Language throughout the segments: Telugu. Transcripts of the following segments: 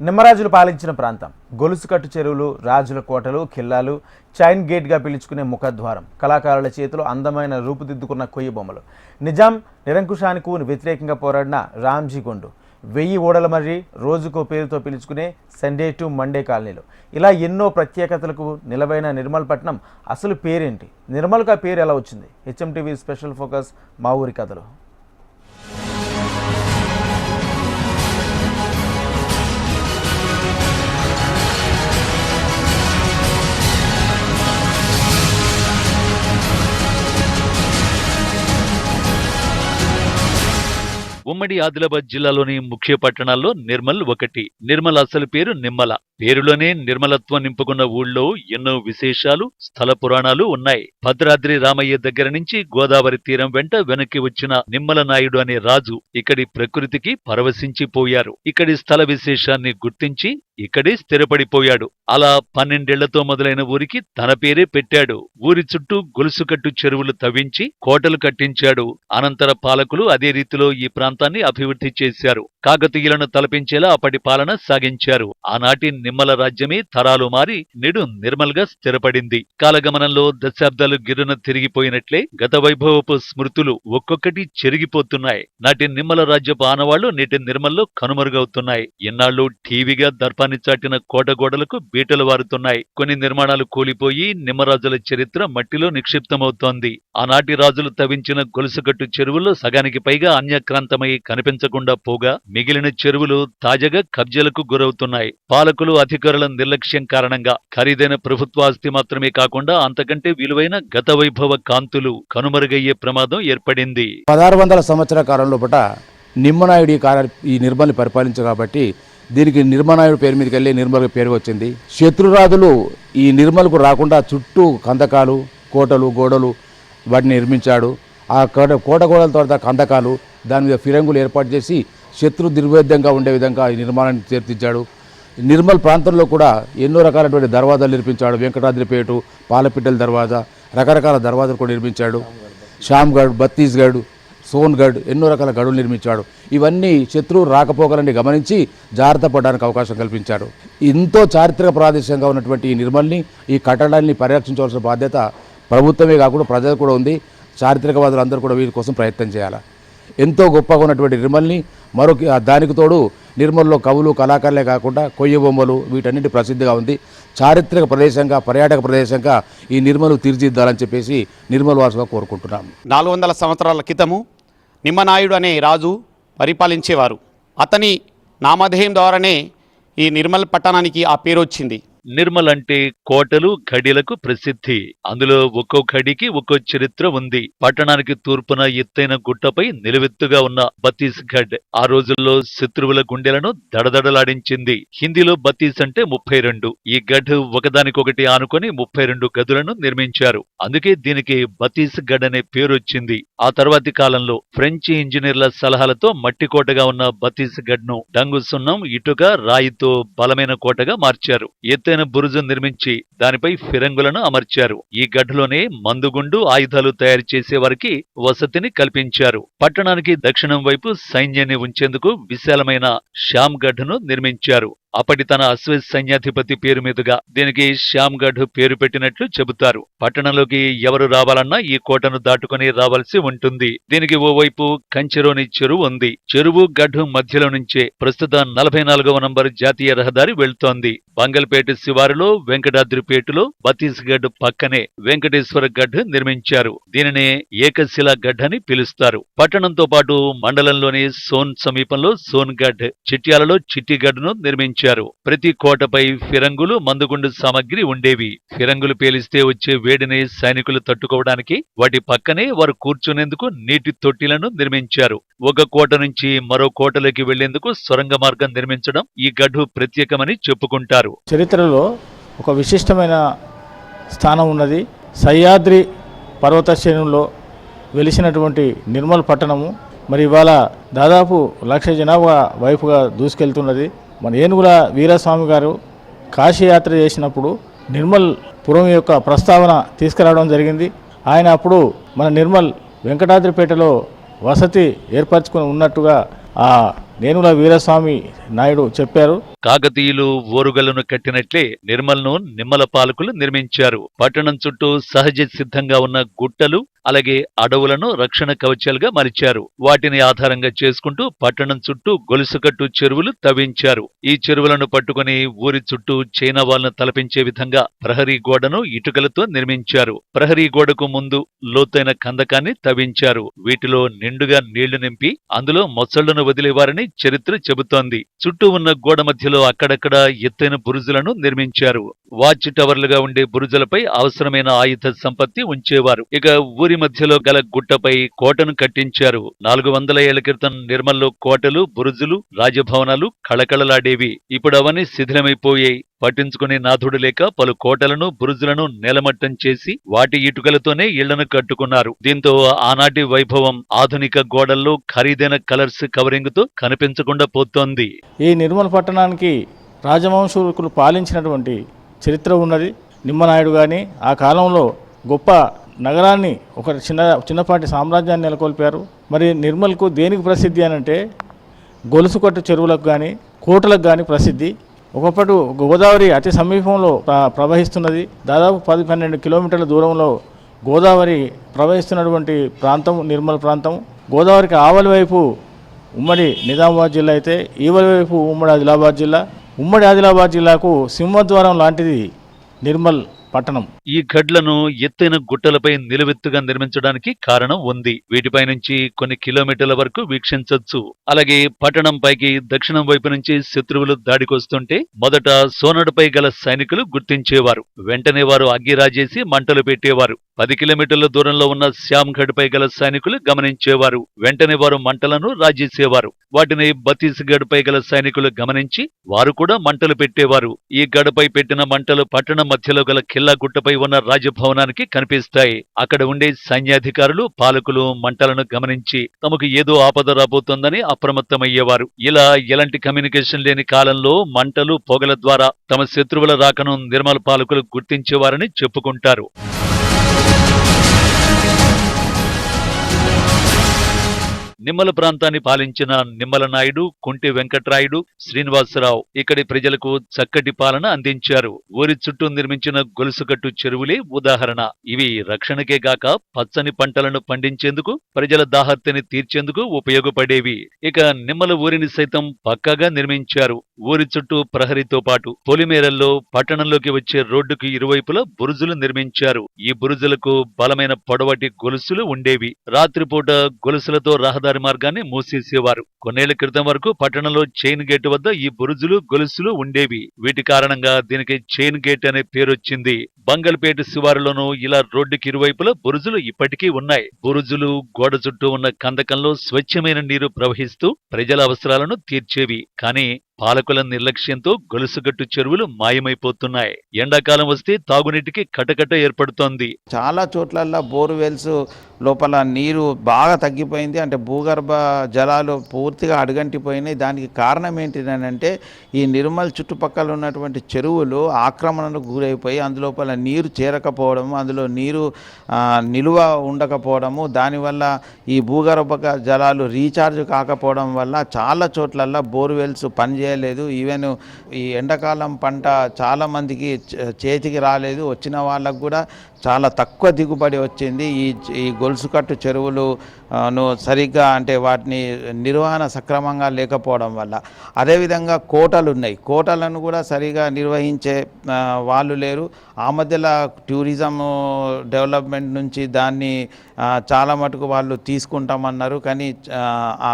నిమ్మరాజులు పాలించిన ప్రాంతం. గొలుసుకట్టు చెరువులు రాజుల కోటలు ఖిల్లాలు చైన్ గేట్గా పిలుచుకునే ముఖద్వారం. కళాకారుల చేతిలో అందమైన రూపుదిద్దుకున్న కొయ్య బొమ్మలు. నిజాం నిరంకుశానికి వ్యతిరేకంగా పోరాడిన రామ్జీ గుండు. వెయ్యి ఓడల మర్రి రోజుకో పేరుతో పిలుచుకునే సండే టు మండే కాలనీలు. ఇలా ఎన్నో ప్రత్యేకతలకు నిలవైన నిర్మల్పట్నం అసలు పేరేంటి? నిర్మల్గా పేరు ఎలా వచ్చింది? హెచ్ఎంటీవీ స్పెషల్ ఫోకస్ మా ఊరి కథలు. ఉమ్మడి ఆదిలాబాద్ జిల్లాలోని ముఖ్య పట్టణాల్లో నిర్మల్ ఒకటి. నిర్మల్ అసలు పేరు నిమ్మల పేరులోనే నిర్మలత్వం నింపుకున్న ఊళ్ళో ఎన్నో విశేషాలు స్థల పురాణాలు ఉన్నాయి. భద్రాద్రి రామయ్య దగ్గర నుంచి గోదావరి తీరం వెంట వెనక్కి వచ్చిన నిమ్మల నాయుడు అనే రాజు ఇక్కడి ప్రకృతికి పరవశించిపోయారు. ఇక్కడి స్థల విశేషాన్ని గుర్తించి ఇక్కడే స్థిరపడిపోయాడు. అలా పన్నెండేళ్ళతో మొదలైన ఊరికి తన పేరే పెట్టాడు. ఊరి చుట్టూ గొలుసుకట్టు చెరువులు తవ్వించి కోటలు కట్టించాడు. అనంతర పాలకులు అదే రీతిలో ఈ ప్రాంతాన్ని అభివృద్ధి చేశారు. కాకతీయులను తలపించేలా అప్పటి పాలన సాగించారు. ఆనాటి నిమ్మల రాజ్యమే తరాలు మారి నేడు నిర్మల్గా స్థిరపడింది. కాలగమనంలో దశాబ్దాలు గిరున తిరిగిపోయినట్లే గత వైభవపు స్మృతులు ఒక్కొక్కటి చెరిగిపోతున్నాయి. నాటి నిమ్మల రాజ్యపు ఆనవాళ్ళు నేటి నిర్మల్లో కనుమరుగవుతున్నాయి. ఎన్నాళ్ళు టీవీగా దర్పాన్ని చాటిన కోటగోడలకు బీటలు వారుతున్నాయి. కొన్ని నిర్మాణాలు కూలిపోయి నిమ్మరాజుల చరిత్ర మట్టిలో నిక్షిప్తమవుతోంది. ఆనాటి రాజులు తవ్వించిన గొలుసుకట్టు చెరువుల్లో సగానికి పైగా అన్యక్రాంతమై కనిపించకుండా పోగా మిగిలిన చెరువులు తాజాగా కబ్జలకు గురవుతున్నాయి. పాలకులు అధికారుల నిర్లక్ష్యం కారణంగా ఖరీదైన ప్రభుత్వాస్తి మాత్రమే కాకుండా అంతకంటే విలువైన గత వైభవ కాంతులు కనుమరుగయ్యే ప్రమాదం ఏర్పడింది. పదహారు వందల సంవత్సరాల కాలంలో పట నిమ్మనాయుడు ఈ కార్య ఈ నిర్మల్ని పరిపాలించు కాబట్టి దీనికి నిర్మనాయుడు పేరు మీదకి వెళ్ళి నిర్మల్ పేరు వచ్చింది. శత్రురాజులు ఈ నిర్మల్కు రాకుండా చుట్టూ కందకాలు కోటలు గోడలు వాటిని నిర్మించాడు. ఆ కోట కోట గోడల తర్వాత కందకాలు దాని మీద ఫిరంగులు ఏర్పాటు చేసి శత్రు దుర్వేద్యంగా ఉండే విధంగా ఈ నిర్మాణాన్ని తీర్చిదిద్దాడు. నిర్మల్ ప్రాంతంలో కూడా ఎన్నో రకాలైనటువంటి దర్వాజాలు నిర్మించాడు. వెంకటాద్రిపేటు పాలపిట్టల దర్వాజా రకరకాల దర్వాజాలు కూడా నిర్మించాడు. శ్యామ్గఢ్ బత్తీస్గఢ్ సోన్గఢ్ ఎన్నో రకాల గడులు నిర్మించాడు. ఇవన్నీ శత్రువు రాకపోకలని గమనించి జాగ్రత్త పడడానికి అవకాశం కల్పించాడు ఎంతో చారిత్రక ప్రాదేశంగా ఉన్నటువంటి ఈ నిర్మల్ని ఈ కట్టడాన్ని పరిరక్షించవలసిన బాధ్యత ప్రభుత్వమే కాకుండా ప్రజలు కూడా ఉంది. చారిత్రకవాదులు అందరూ కూడా వీరి కోసం ప్రయత్నం చేయాలి? ఎంతో గొప్పగా ఉన్నటువంటి నిర్మల్ని మరొక దానికి తోడు నిర్మల్లో కవులు కళాకారులే కాకుండా కొయ్య బొమ్మలు వీటన్నిటి ప్రసిద్ధిగా ఉంది. చారిత్రక ప్రదేశంగా పర్యాటక ప్రదేశంగా ఈ నిర్మలు తీర్చిదిద్దాలని చెప్పేసి నిర్మల్ వాసుగా కోరుకుంటున్నాం. నాలుగు వందల సంవత్సరాల క్రితము నిమ్మనాయుడు అనే రాజు పరిపాలించేవారు. అతని నామధేయం ద్వారానే ఈ నిర్మల్ పట్టణానికి ఆ పేరు వచ్చింది నిర్మల్ అంటే కోటలు ఘడిలకు ప్రసిద్ధి. అందులో ఒక్కో ఘడికి ఒక్కో చరిత్ర ఉంది. పట్టణానికి తూర్పున ఎత్తైన గుట్టపై నిలువెత్తుగా ఉన్న బతీస్ గఢ్ ఆ రోజుల్లో శత్రువుల గుండెలను దడదడలాడించింది. హిందీలో బతీస్ అంటే ముప్పై రెండు. ఈ గఢ్ ఒకదానికొకటి ఆనుకొని ముప్పై రెండు గదులను నిర్మించారు. అందుకే దీనికి బతీస్ గఢ్ అనే పేరొచ్చింది ఆ తర్వాతి కాలంలో ఫ్రెంచి ఇంజనీర్ల సలహాలతో మట్టి కోటగా ఉన్న బతీస్ గఢ్ను డంగు సున్నం ఇటుక రాయితో బలమైన కోటగా మార్చారు. ఎత్తైన బురుజు నిర్మించి దానిపై ఫిరంగులను అమర్చారు. ఈ గడ్డలోనే మందుగుండు ఆయుధాలు తయారు చేసే వారికి వసతిని కల్పించారు. పట్టణానికి దక్షిణం వైపు సైన్యాన్ని ఉంచేందుకు విశాలమైన శ్యామ్ నిర్మించారు. అప్పటి తన అశ్వ సైన్యాధిపతి పేరు మీదుగా దీనికి శ్యామ్గఢ్ పేరు పెట్టినట్లు చెబుతారు. పట్టణంలోకి ఎవరు రావాలన్నా ఈ కోటను దాటుకుని రావాల్సి ఉంటుంది. దీనికి ఓవైపు కంచెరోని చెరువు ఉంది. చెరువు గఢ్ మధ్యలో నుంచే ప్రస్తుత నలభై నాలుగవ నంబర్ జాతీయ రహదారి వెళ్తోంది. బంగల్పేట శివారులో వెంకటాద్రిపేటలో బతీస్గఢ్ పక్కనే వెంకటేశ్వర గఢ్ నిర్మించారు. దీనినే ఏకశిలా గఢ్ అని పిలుస్తారు. పట్టణంతో పాటు మండలంలోని సోన్ సమీపంలో సోన్గఢ్ చిట్యాలలో చిట్టిగఢ్ను నిర్మించారు ప్రతి కోటపై ఫిరంగులు మందుగుండు సామగ్రి ఉండేవి. ఫిరంగులు పేలిస్తే వచ్చే వేడిని సైనికులు తట్టుకోవడానికి వాటి పక్కనే వారు కూర్చునేందుకు నీటి తొట్టిలను నిర్మించారు. ఒక కోట నుంచి మరో కోటలోకి వెళ్ళేందుకు సొరంగ మార్గం నిర్మించడం ఈ గఢు ప్రత్యేకమని చెప్పుకుంటారు. చరిత్రలో ఒక విశిష్టమైన స్థానం ఉన్నది. సహ్యాద్రి పర్వత శ్రేణుల్లో వెలిసినటువంటి నిర్మల్ పట్టణము. మరి ఇవాళ దాదాపు లక్ష జనాభా వైపుగా దూసుకెళ్తున్నది. మన ఏనుగుల వీరస్వామి గారు కాశీయాత్ర చేసినప్పుడు నిర్మల్ పురం యొక్క ప్రస్తావన తీసుకురావడం జరిగింది. ఆయన అప్పుడు మన నిర్మల్ వెంకటాద్రిపేటలో వసతి ఏర్పరచుకొని ఉన్నట్టుగా ఆ నేనుల వీరస్వామి నాయుడు చెప్పారు. కాకతీయులు ఓరుగలను కట్టినట్లే నిర్మల్ను నిమ్మల పాలకులు నిర్మించారు. పట్టణం చుట్టూ సహజ సిద్ధంగా ఉన్న గుట్టలు అలాగే అడవులను రక్షణ కవచాలుగా మలిచారు వాటిని ఆధారంగా చేసుకుంటూ పట్టణం చుట్టూ గొలుసుకట్టు చెరువులు తవ్వించారు. ఈ చెరువులను పట్టుకుని ఊరి చుట్టూ చైనా వాళ్ళను తలపించే విధంగా ప్రహరీ గోడను ఇటుకలతో నిర్మించారు. ప్రహరీ గోడకు ముందు లోతైన కందకాన్ని తవ్వించారు. వీటిలో నిండుగా నీళ్ళు నింపి అందులో మొసళ్ళను వదిలేవారని చరిత్ర చెబుతోంది. చుట్టూ ఉన్న గోడ మధ్యలో అక్కడక్కడ ఎత్తైన బురుజులను నిర్మించారు. వాచ్ టవర్లుగా ఉండే బురుజులపై అవసరమైన ఆయుధ సంపత్తి ఉంచేవారు. ఇక ఊరి మధ్యలో గల గుట్టపై కోటను కట్టించారు. నాలుగు వందల ఏళ్ళ క్రితం నిర్మల్లో కోటలు బురుజులు రాజభవనాలు కళకళలాడేవి. ఇప్పుడు అవన్నీ శిథిలమైపోయాయి. పట్టించుకునే నాథుడు లేక పలు కోటలను బురుజులను నేలమట్టం చేసి వాటి ఇటుకలతోనే ఇళ్ళను కట్టుకున్నారు. దీంతో ఆనాటి వైభవం ఆధునిక గోడల్లో ఖరీదైన కలర్స్ కవరింగ్తో కనిపించకుండా పోతోంది. ఈ నిర్మల్ పట్టణానికి రాజవంశకులు పాలించినటువంటి చరిత్ర ఉన్నది. నిమ్మనాయుడు కానీ ఆ కాలంలో గొప్ప నగరాన్ని ఒక చిన్న చిన్నపాటి సామ్రాజ్యాన్ని నెలకొల్పారు. మరి నిర్మల్కు దేనికి ప్రసిద్ధి అని అంటే గొలుసుకట్టు చెరువులకు కానీ కోటలకు కానీ ప్రసిద్ధి. ఒకప్పుడు గోదావరి అతి సమీపంలో ప్ర- ప్రవహిస్తున్నది. దాదాపు పది పన్నెండు కిలోమీటర్ల దూరంలో గోదావరి ప్రవహిస్తున్నటువంటి ప్రాంతం నిర్మల్ ప్రాంతం. గోదావరికి ఆవలి వైపు ఉమ్మడి నిజామాబాద్ జిల్లా అయితే ఈవలి వైపు ఉమ్మడి ఆదిలాబాద్ జిల్లా. ఉమ్మడి ఆదిలాబాద్ జిల్లాకు సింహద్వారం లాంటిది నిర్మల్ పట్టణం. ఈ గడ్లను ఎత్తైన గుట్టలపై నిలువెత్తుగా నిర్మించడానికి కారణం ఉంది. వీటిపై నుంచి కొన్ని కిలోమీటర్ల వరకు వీక్షించొచ్చు. అలాగే పట్టణం పైకి దక్షిణం వైపు నుంచి శత్రువులు దాడికొస్తుంటే మొదట సోనడుపై గల సైనికులు గుర్తించేవారు. వెంటనే వారు అగ్గి రాజేసి మంటలు పెట్టేవారు. పది కిలోమీటర్ల దూరంలో ఉన్న శ్యామ్గఢ్ పై గల సైనికులు గమనించేవారు. వెంటనే వారు మంటలను రాజేసేవారు. వాటిని బతీస్గఢ్ పై గల సైనికులు గమనించి వారు కూడా మంటలు పెట్టేవారు. ఈ గడపై పెట్టిన మంటలు పట్టణం మధ్యలో గల కిల్లా గుట్టపై ఉన్న రాజభవనానికి కనిపిస్తాయి. అక్కడ ఉండే సైన్యాధికారులు పాలకులు మంటలను గమనించి తమకు ఏదో ఆపద రాబోతోందని అప్రమత్తమయ్యేవారు. ఇలా ఎలాంటి కమ్యూనికేషన్ లేని కాలంలో మంటలు పొగల ద్వారా తమ శత్రువుల రాకను నిర్మల పాలకులు గుర్తించేవారని చెప్పుకుంటారు. నిమ్మల ప్రాంతాన్ని పాలించిన నిమ్మల నాయుడు కుంటి వెంకట్రాయుడు శ్రీనివాసరావు ఇక్కడి ప్రజలకు చక్కటి పాలన అందించారు. ఊరి చుట్టూ నిర్మించిన గొలుసుకట్టు చెరువులే ఉదాహరణ. ఇవి రక్షణకే గాక పచ్చని పంటలను పండించేందుకు ప్రజల దాహత్యని తీర్చేందుకు ఉపయోగపడేవి. ఇక నిమ్మల ఊరిని సైతం పక్కాగా నిర్మించారు. ఊరి చుట్టూ ప్రహరీతో పాటు పొలిమేరల్లో పట్టణంలోకి వచ్చే రోడ్డుకు ఇరువైపులా బురుజులు నిర్మించారు. ఈ బురుజులకు బలమైన పొడవటి గొలుసులు ఉండేవి. రాత్రిపూట గొలుసులతో రహదారి మార్గాన్ని మూసేసేవారు. కొన్నేళ్ళ క్రితం వరకు పట్టణంలో చైన్ గేట్ వద్ద ఈ బురుజులు గొలుసులు ఉండేవి. వీటి కారణంగా దీనికి చైన్ గేట్ అనే పేరొచ్చింది బంగల్పేట శివారులోనూ ఇలా రోడ్డుకి ఇరువైపులా బురుజులు ఇప్పటికీ ఉన్నాయి. బురుజులు గోడ చుట్టూ ఉన్న కందకంలో స్వచ్ఛమైన నీరు ప్రవహిస్తూ ప్రజల అవసరాలను తీర్చేవి. కానీ పాలకుల నిర్లక్ష్యంతో గొలుసుగట్టు చెరువులు మాయమైపోతున్నాయి. ఎండాకాలం వస్తే తాగునీటికి కటకట ఏర్పడుతోంది. చాలా చోట్లల్లో బోర్వెల్స్ లోపల నీరు బాగా తగ్గిపోయింది. అంటే భూగర్భ జలాలు పూర్తిగా అడుగంటిపోయినాయి. దానికి కారణం ఏంటిదనంటే ఈ నిర్మల్ చుట్టుపక్కల ఉన్నటువంటి చెరువులు ఆక్రమణకు గురైపోయి అందులోపల నీరు చేరకపోవడము అందులో నీరు నిలువ ఉండకపోవడము దానివల్ల ఈ భూగర్భ జలాలు రీఛార్జ్ కాకపోవడం వల్ల చాలా చోట్లల్లో బోర్వెల్స్ చేయలేదు. ఈవెన్ ఈ ఎండాకాలం పంట చాలామందికి చేతికి రాలేదు. వచ్చిన వాళ్ళకు కూడా చాలా తక్కువ దిగుబడి వచ్చింది. ఈ ఈ గొలుసుకట్టు చెరువులు ను సరిగ్గా అంటే వాటిని నిర్వహణ సక్రమంగా లేకపోవడం వల్ల. అదేవిధంగా కోటలు ఉన్నాయి. కోటలను కూడా సరిగా నిర్వహించే వాళ్ళు లేరు. ఆ మధ్యలో టూరిజం డెవలప్మెంట్ నుంచి దాన్ని చాలా మటుకు వాళ్ళు తీసుకుంటామన్నారు. కానీ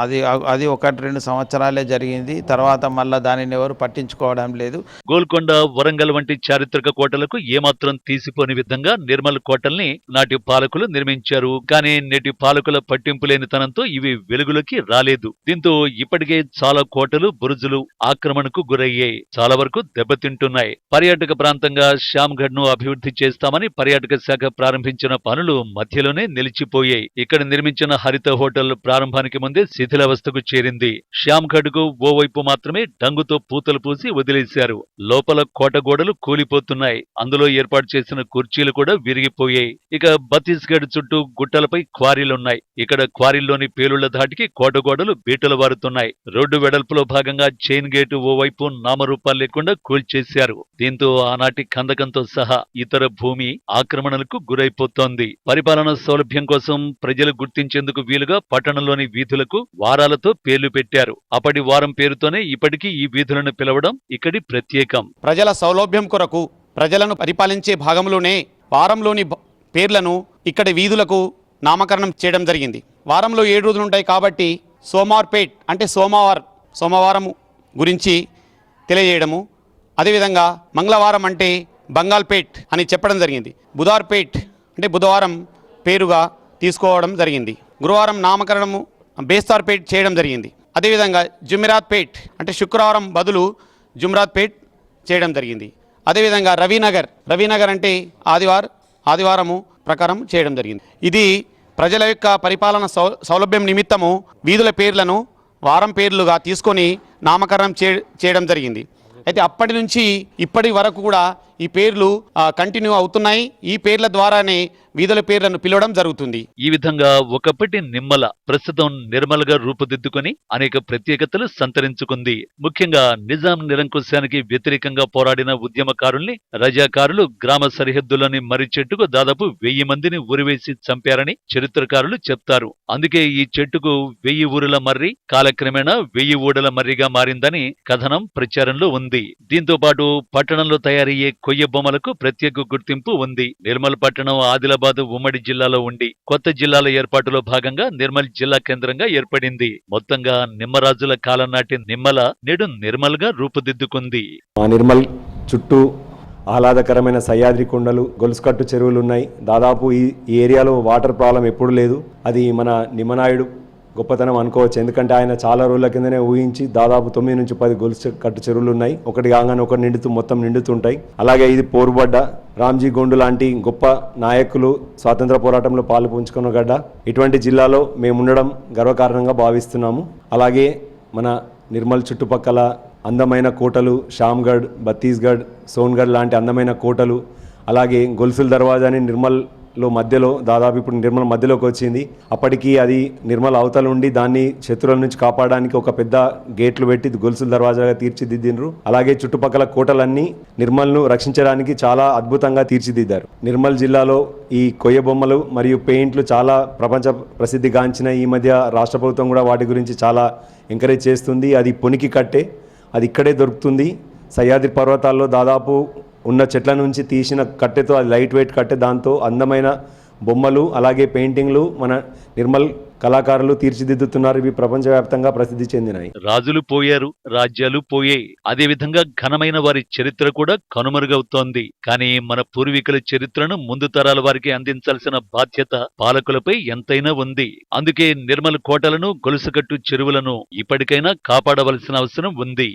అది అది ఒకటి రెండు సంవత్సరాలే జరిగింది. తర్వాత మళ్ళీ దానిని ఎవరు పట్టించుకోవడం లేదు. గోల్కొండ వరంగల్ వంటి చారిత్రక కోటలకు ఏమాత్రం తీసిపోని విధంగా నిర్మల్ కోటల్ని నాటి పాలకులు నిర్మించారు. కానీ నేటి పాలకుల పట్టింపు లేనితనంతో ఇవి వెలుగులోకి రాలేదు. దీంతో ఇప్పటికే చాలా కోటలు బురుజులు ఆక్రమణకు గురయ్యాయి. చాలా వరకు దెబ్బతింటున్నాయి. పర్యాటక ప్రాంతంగా శ్యామ్గఢ్ను అభివృద్ధి చేస్తామని పర్యాటక శాఖ ప్రారంభించిన పనులు మధ్యలోనే నిలిచిపోయాయి. ఇక్కడ నిర్మించిన హరిత హోటల్ ప్రారంభానికి ముందే శిథిలావస్థకు చేరింది. శ్యామ్గఢ్కు ఓవైపు మాత్రమే డంగుతో పూతలు పూసి వదిలేశారు. లోపల కోట గోడలు కూలిపోతున్నాయి. అందులో ఏర్పాటు చేసిన కుర్చీలు కూడా విరిగిపోయాయి. ఇక ఛత్తీస్గఢ్ చుట్టూ గుట్టలపై క్వారీలున్నాయి. ఇక్కడ క్వారీల్లోని పేలుళ్ళ ధాటికి కోటగోడలు బీటలు వారుతున్నాయి రోడ్డు వెడల్పులో భాగంగా చైన్ గేటు ఓవైపు నామరూపాలు లేకుండా కూల్చేశారు. దీంతో ఆనాటి కందకంతో సహా ఇతర భూమి ఆక్రమణలకు గురైపోతోంది. పరిపాలన సౌలభ్యం కోసం ప్రజలు గుర్తించేందుకు వీలుగా పట్టణంలోని వీధులకు వారాలతో పేర్లు పెట్టారు. అప్పటి వారం పేరుతోనే ఇప్పటికీ ఈ వీధులను పిలవడం ఇక్కడి ప్రత్యేకం. ప్రజల సౌలభ్యం కొరకు ప్రజలను పరిపాలించే భాగంలోనే వారంలోని పేర్లను ఇక్కడి వీధులకు నామకరణం చేయడం జరిగింది. వారంలో ఏడు రోజులు ఉంటాయి కాబట్టి సోమవార్పేట్ అంటే సోమవారం సోమవారం గురించి తెలియజేయడము. అదేవిధంగా మంగళవారం అంటే బంగాల్పేట్ అని చెప్పడం జరిగింది. బుధార్పేట్ అంటే బుధవారం పేరుగా తీసుకోవడం జరిగింది. గురువారం నామకరణము బేస్తార్పేట్ చేయడం జరిగింది. అదేవిధంగా జుమిరాత్పేట్ అంటే శుక్రవారం బదులు జుమ్రాత్పేట్ చేయడం జరిగింది. అదేవిధంగా రవీనగర్ రవీనగర్ అంటే ఆదివారం ఆదివారము ప్రకారం చేయడం జరిగింది. ఇది ప్రజల యొక్క పరిపాలన సౌ సౌలభ్యం నిమిత్తము వీధుల పేర్లను వారం పేర్లుగా తీసుకొని నామకరణం చేయడం జరిగింది. అయితే అప్పటి నుంచి ఇప్పటి వరకు కూడా ఈ పేర్లు కంటిన్యూ అవుతున్నాయి. ఈ పేర్ల ద్వారానే వీధుల పేర్లను పిలవడం జరుగుతుంది. ఈ విధంగా ఒకప్పటి నిమ్మల ప్రస్తుతం నిర్మల్గా రూపుదిద్దుకొని అనేక ప్రత్యేకతలు సంతరించుకుంది. ముఖ్యంగా నిజాం నిరంకుశానికి వ్యతిరేకంగా పోరాడిన ఉద్యమకారుల్ని రజాకారులు గ్రామ సరిహద్దులోని మర్రి చెట్టుకు దాదాపు వెయ్యి మందిని ఉరివేసి చంపారని చరిత్రకారులు చెప్తారు. అందుకే ఈ చెట్టుకు వెయ్యి ఊరుల మర్రి కాలక్రమేణా వెయ్యి ఊడల మర్రిగా మారిందని కథనం ప్రచారంలో ఉంది. దీంతో పాటు పట్టణంలో తయారయ్యే కొయ్య బొమ్మలకు ప్రత్యేక గుర్తింపు ఉంది. నిర్మల్ పట్టణం ఆదిలాబాద్ ఉమ్మడి జిల్లాలో ఉండి కొత్త జిల్లాల ఏర్పాటులో భాగంగా నిర్మల్ జిల్లా కేంద్రంగా ఏర్పడింది. మొత్తంగా నిమ్మరాజుల కాలం నాటి నిమ్మల నేడు నిర్మల్గా రూపుదిద్దుకుంది. మా నిర్మల్ చుట్టూ ఆహ్లాదకరమైన సహ్యాద్రి కొండలు గొలుసుకట్టు చెరువులు ఉన్నాయి దాదాపు ఈ ఈ ఏరియాలో వాటర్ ప్రాబ్లం ఎప్పుడు లేదు. అది మన నిమ్మనాయుడు గొప్పతనం అనుకోవచ్చు. ఎందుకంటే ఆయన చాలా రోజుల కిందనే ఊహించి దాదాపు తొమ్మిది నుంచి పది గొలుసు కట్టు చెరువులు ఉన్నాయి. ఒకటి కాగానే ఒకటి నిండుతూ మొత్తం నిండుతుంటాయి. అలాగే ఇది పోరుబడ్డ రామ్జీ గోండు లాంటి గొప్ప నాయకులు స్వాతంత్ర పోరాటంలో పాలు పుంజుకున్న గడ్డ. ఇటువంటి జిల్లాలో మేము ఉండడం గర్వకారణంగా భావిస్తున్నాము. అలాగే మన నిర్మల్ చుట్టుపక్కల అందమైన కోటలు శ్యామ్గఢ్ బత్తీస్గఢ్ సోన్గఢ్ లాంటి అందమైన కోటలు. అలాగే గొలుసుల దర్వాజాని నిర్మల్ లో మధ్యలో దాదాపు ఇప్పుడు నిర్మల్ మధ్యలోకి వచ్చింది. అప్పటికి అది నిర్మల అవతల ఉండి దాన్ని శత్రువుల నుంచి కాపాడడానికి ఒక పెద్ద గేట్లు పెట్టి గొలుసుల దర్వాజాగా తీర్చిదిద్దిండ్రు. అలాగే చుట్టుపక్కల కోటలన్నీ నిర్మల్ను రక్షించడానికి చాలా అద్భుతంగా తీర్చిదిద్దారు. నిర్మల్ జిల్లాలో ఈ కొయ్య బొమ్మలు మరియు పెయింట్లు చాలా ప్రపంచ ప్రసిద్ధిగాంచిన ఈ మధ్య రాష్ట్ర ప్రభుత్వం కూడా వాటి గురించి చాలా ఎంకరేజ్ చేస్తుంది. అది పొనికి కట్టే అది ఇక్కడే దొరుకుతుంది. సహ్యాద్రి పర్వతాల్లో దాదాపు ఉన్న చెట్ల నుంచి తీసిన కట్టెతో అది లైట్ వెయిట్ కట్టె దాంతో అందమైన బొమ్మలు అలాగే పెయింటింగ్లు మన నిర్మల్ కళాకారులు తీర్చిదిద్దుతున్నారు. ఇవి ప్రపంచవ్యాప్తంగా ప్రసిద్ధి చెందినాయి రాజులు పోయారు రాజ్యాలు పోయాయి. అదేవిధంగా ఘనమైన వారి చరిత్ర కూడా కనుమరుగవుతోంది. కానీ మన పూర్వీకుల చరిత్రను ముందు తరాల వారికి అందించాల్సిన బాధ్యత పాలకులపై ఎంతైనా ఉంది. అందుకే నిర్మల్ కోటలను గొలుసుకట్టు చెరువులను ఇప్పటికైనా కాపాడవలసిన అవసరం ఉంది.